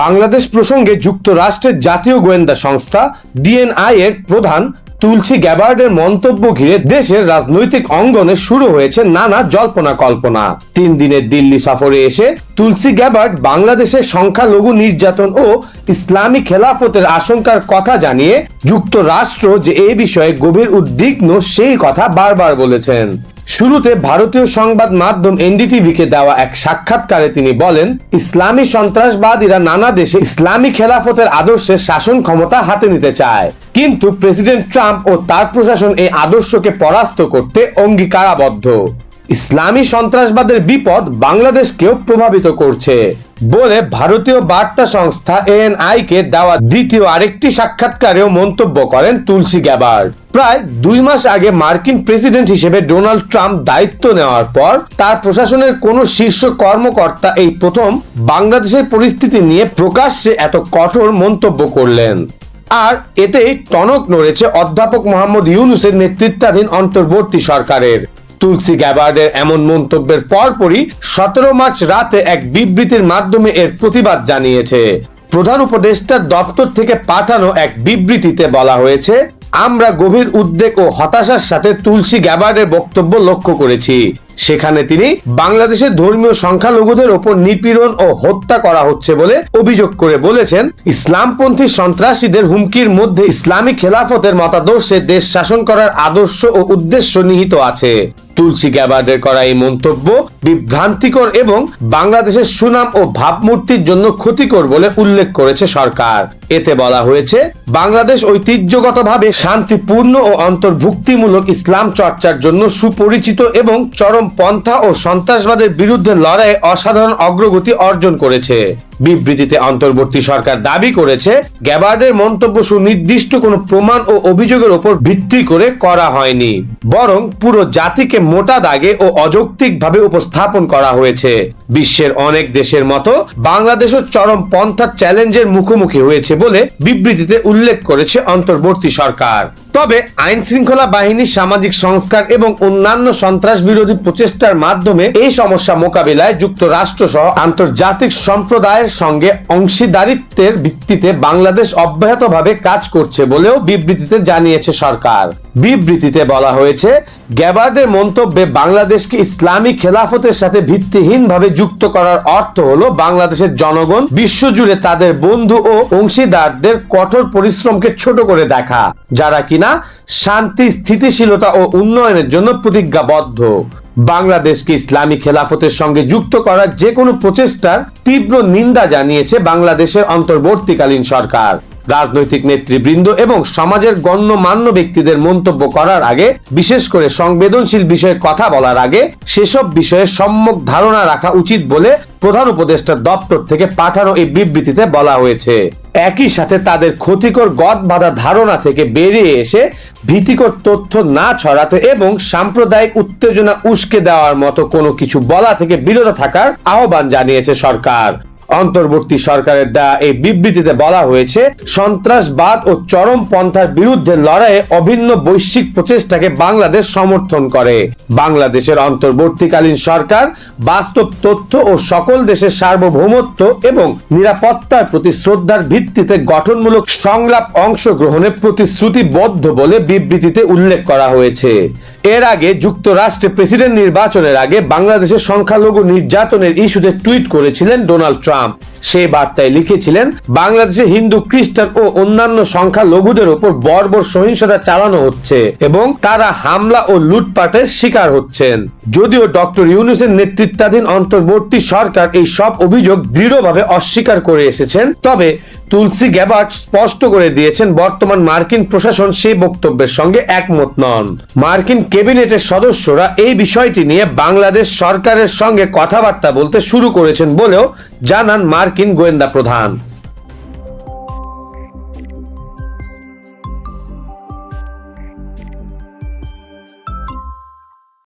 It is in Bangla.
বাংলাদেশ প্রসঙ্গে যুক্তরাষ্ট্রের জাতীয় গোয়েন্দা সংস্থা ডিএনআই এর প্রধান তুলসী গ্যাবার্ডের মন্তব্য ঘিরে দেশের রাজনৈতিক অঙ্গনে শুরু হয়েছে নানা জল্পনা কল্পনা। তিন দিনের দিল্লি সফরে এসে তুলসী গ্যাবার্ড বাংলাদেশের সংখ্যালঘু নির্যাতন ও ইসলামী খেলাফতের আশঙ্কার কথা জানিয়ে যুক্তরাষ্ট্র যে এ বিষয়ে গভীর উদ্বিগ্ন সেই কথা বারবার বলেছেন। শুরুতে ভারতীয় সংবাদ মাধ্যম এনডিটিভিকে দেওয়া এক সাক্ষাৎকারে তিনি বলেন, ইসলামী সন্ত্রাসবাদীরা নানা দেশে ইসলামী খেলাফতের আদর্শের শাসন ক্ষমতা হাতে নিতে চায়। কিন্তু প্রেসিডেন্ট ট্রাম্প ও তার প্রশাসন এই আদর্শকে পরাস্ত করতে অঙ্গীকারাবদ্ধ। ইসলামী সন্ত্রাসবাদের বিপদ বাংলাদেশকেও প্রভাবিত করছে। বলে ভারতীয় বার্তা সংস্থা এএনআই কে দেওয়া দ্বিতীয় আরেকটি সাক্ষাৎকারেও মন্তব্য করেন তুলসী গ্যাবার্ড প্রায় দুই মাস আগে মার্কিন প্রেসিডেন্ট হিসেবে ডোনাল্ড ট্রাম্প দায়িত্ব নেওয়ার পর তার প্রশাসনের কোন শীর্ষ কর্মকর্তা এই প্রথম বাংলাদেশের পরিস্থিতি নিয়ে প্রকাশ্যে এত কঠোর মন্তব্য করলেন। আর এতেই টনক নড়েছে অধ্যাপক মোহাম্মদ ইউনুসের নেতৃত্বাধীন অন্তর্বর্তী সরকারের। তুলসী গ্যাবার্ডের এমন মন্তব্যের পরপরই সতেরো মার্চ রাতে এক বিবৃতির মাধ্যমে এর প্রতিবাদ জানিয়েছে। প্রধান উপদেষ্টার দপ্তর থেকে পাঠানো এক বিবৃতিতে বলা হয়েছে আমরা গভীর উদ্বেগ ও হতাশার সাথে তুলসী গ্যাবার্ডের বক্তব্য লক্ষ্য করেছি। সেখানে তিনি বাংলাদেশের ধর্মীয় সংখ্যালঘুদের ওপর নিপীড়ন ও হত্যা করা হচ্ছে বলে অভিযোগ করে বলেছেন। ইসলামপন্থী সন্ত্রাসীদের হুমকির মধ্যে ইসলামী খেলাফতের মতাদর্শে দেশ শাসন করার আদর্শ ও উদ্দেশ্য নিহিত আছে। তুলসী গ্যাবার্ডের করা এই মন্তব্য বিভ্রান্তিকর এবং বাংলাদেশের সুনাম ও ভাবমূর্তির জন্য ক্ষতিকর বলে উল্লেখ করেছে সরকার। এতে বলা হয়েছে, বাংলাদেশ ঐতিহ্যগতভাবে শান্তিপূর্ণ ও অন্তর্ভুক্তিমূলক ইসলাম চর্চার জন্য সুপরিচিত এবং চরম পন্থা ও সন্ত্রাসবাদের বিরুদ্ধে লড়াইয়ে অসাধারণ অগ্রগতি অর্জন করেছে। বিবৃতিতে অন্তর্বর্তী সরকার দাবি করেছে গ্যাবার্ডের মন্তব্য সুনির্দিষ্ট কোনো প্রমাণ ও অভিযোগের উপর ভিত্তি করে করা হয়নি, বরং পুরো জাতিকে মোটা দাগে ও অযৌক্তিকভাবে উপস্থাপন করা হয়েছে। বিশ্বের অনেক দেশের মতো বাংলাদেশও চরম পন্থা চ্যালেঞ্জের মুখোমুখি হয়েছে বলে বিবৃতিতে উল্লেখ করেছে অন্তর্বর্তী সরকার। তবে আইন শৃঙ্খলা বাহিনীর সামাজিক সংস্কার এবং অন্যান্য সন্ত্রাস বিরোধী প্রচেষ্টার মাধ্যমে এই সমস্যা মোকাবিলায় যুক্তরাষ্ট্র সহ আন্তর্জাতিক সম্প্রদায়ের সঙ্গে অংশীদারিত্বের ভিত্তিতে বাংলাদেশ অব্যাহতভাবে কাজ করছে বলেও বিবৃতিতে জানিয়েছে সরকার। বিবৃতিতে বলা হয়েছে, গ্যাবার্ডের মন্তব্যে বাংলাদেশকে ইসলামী খেলাফতের সাথে ভিত্তিহীনভাবে যুক্ত করার অর্থ হলো বাংলাদেশের জনগণ বিশ্বজুড়ে তাদের বন্ধু ও অংশীদারদের কঠোর পরিশ্রমকে ছোট করে দেখা, যারা কিনা শান্তি, স্থিতিশীলতা ও উন্নয়নের জন্য প্রতিজ্ঞাবদ্ধ। বাংলাদেশকে ইসলামী খেলাফতের সঙ্গে যুক্ত করার যে কোনো প্রচেষ্টার তীব্র নিন্দা জানিয়েছে বাংলাদেশের অন্তর্বর্তীকালীন সরকার। রাজনৈতিক নেতৃবৃন্দ এবং সমাজের গণ্যমান্য ব্যক্তিদের মন্তব্য করার আগে, বিশেষ করে সংবেদনশীল বিষয়ে কথা বলার আগে, সেসব বিষয়ে সম্যক ধারণা রাখা উচিত বলে প্রধান উপদেষ্টার দপ্তর থেকে পাঠানো এই বিবৃতিতে বলা হয়েছে। একই সাথে তাদের ক্ষতিকর গদ বাঁধা ধারণা থেকে বেরিয়ে এসে ভীতিকর তথ্য না ছড়াতে এবং সাম্প্রদায়িক উত্তেজনা উস্কে দেওয়ার মতো কোনো কিছু বলা থেকে বিরত থাকার আহ্বান জানিয়েছে সরকার। অন্তর্বর্তী সরকারের দেওয়া এই বিবৃতিতে বলা হয়েছে, সন্ত্রাসবাদ ও চরম পন্থার বিরুদ্ধে লড়াইয়ে অভিন্ন বৈশ্বিক প্রচেষ্টাকে বাংলাদেশ সমর্থন করে। বাংলাদেশের অন্তর্বর্তীকালীন সরকার বাস্তব তথ্য ও সকল দেশের সার্বভৌমত্ব এবং নিরাপত্তার প্রতি শ্রদ্ধার ভিত্তিতে গঠনমূলক সংলাপ অংশগ্রহণে প্রতিশ্রুতিবদ্ধ বলে বিবৃতিতে উল্লেখ করা হয়েছে। এর আগে যুক্তরাষ্ট্রে প্রেসিডেন্ট নির্বাচনের আগে বাংলাদেশের সংখ্যালঘু নির্যাতনের ইস্যুতে টুইট করেছিলেন ডোনাল্ড ট্রাম্প। সেই বার্তায় লিখেছিলেন, বাংলাদেশে হিন্দু, খ্রিস্টান ও অন্যান্য সংখ্যালঘুদের উপর বর্বর সহিংসতা চালানো হচ্ছে এবং তারা হামলা ও লুটপাটের শিকার হচ্ছেন। যদিও ডক্টর ইউনুসের নেতৃত্বাধীন অন্তর্বর্তী সরকার এই সব অভিযোগ দৃঢ়ভাবে অস্বীকার করে এসেছেন, তবে তুলসী গ্যাবার্ট স্পষ্ট করে দিয়েছেন, বর্তমান মার্কিন প্রশাসন সেই বক্তব্যের সঙ্গে একমত নন। মার্কিন ক্যাবিনেটের সদস্যরা এই বিষয়টি নিয়ে বাংলাদেশ সরকারের সঙ্গে কথাবার্তা বলতে শুরু করেছেন বলেও জানান মার্কিন গোয়েন্দা প্রধান।